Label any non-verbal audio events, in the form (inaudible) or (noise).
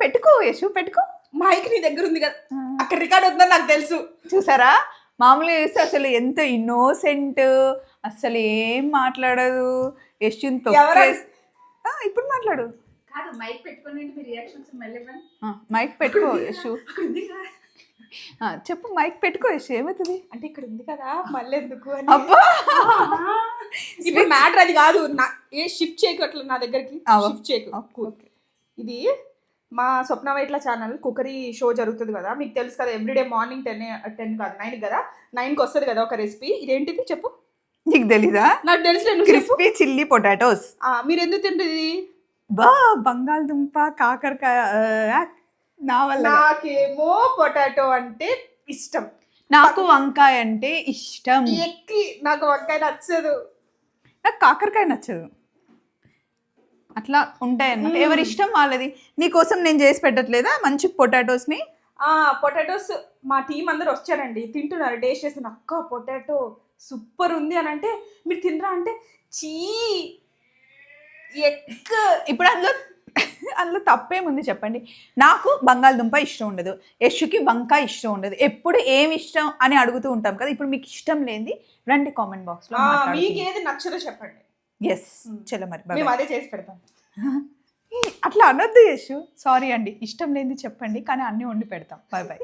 పెట్టుకో యశు పెట్టుకో. మైక్ నీ దగ్గర ఉంది కదా. అక్కడ రికార్డ్ ఉందని నాకు తెలుసు. చూసారా? మామూలుగా చూస్తే అసలు ఎంత ఇన్నోసెంట్ అసలు ఏం మాట్లాడదు. ఎవరు? ఇప్పుడు మాట్లాడు. కాదు మైక్ పెట్టుకుని రియాక్షన్స్. మైక్ పెట్టుకో యశు. చెప్పు మైక్ పెట్టుకో యశు ఏమవుతుంది అంటే ఇక్కడ ఉంది కదా మళ్ళీ ఎందుకు అని. అబ్బా! ఇప్పుడు మ్యాటర్ అది కాదు. నా ఏ షిఫ్ట్ చేయకు అట్లా నా దగ్గరికి. షిఫ్ట్ చేయకు. ఇది మా Swapna Vaitla channel cookery show జరుగుతుంది కదా మీకు తెలుసు కదా ఎవ్రీడే మార్నింగ్ టెన్ టెన్ కాదు నైన్ కదా నైన్కి వస్తుంది కదా ఒక రెసిపీ. ఇదేంటిది చెప్పు? నీకు తెలీదా? నాకు తెలుసు క్రిస్పీ చిల్లీ పొటాటోస్. మీరు ఎందుకు తింటుంది బా బంగాళదుంప కాకరకాయ నా వల్ల. నాకేమో పొటాటో అంటే ఇష్టం. నాకు వంకాయ అంటే ఇష్టం. ఎక్కి నాకు వంకాయ నచ్చదు. నాకు కాకరకాయ నచ్చదు. అట్లా ఉంటాయి అన్నమాట ఎవరి ఇష్టం వాళ్ళది నీకోసం నేను చేసి పెట్టట్లేదా? మంచి పొటాటోస్ని ఆ పొటాటోస్ మా టీం అందరు వచ్చారండి. తింటున్నారు. టేస్ట్ చేస్తున్నారు. అక్క పొటాటో సూపర్ ఉంది అని అంటే మీరు తినరా అంటే చీ! ఎక్క ఇప్పుడు అందులో అందులో తప్పేముంది చెప్పండి. నాకు బంగాళదుంప ఇష్టం ఉండదు. యశుకి వంకాయ ఇష్టం ఉండదు. ఎప్పుడు ఏమి ఇష్టం అని అడుగుతూ ఉంటాం కదా. ఇప్పుడు మీకు ఇష్టం లేనిది రండి కామెంట్ బాక్స్లో మీకు ఏది నచ్చదో చెప్పండి. ఎస్ చలో మరి మేము. అదే చేసి పెడతాం. (laughs) అట్లా అనొద్దు యశు సారీ అండి ఇష్టం లేనిది చెప్పండి కానీ అన్నీ వండి పెడతాం. Bye bye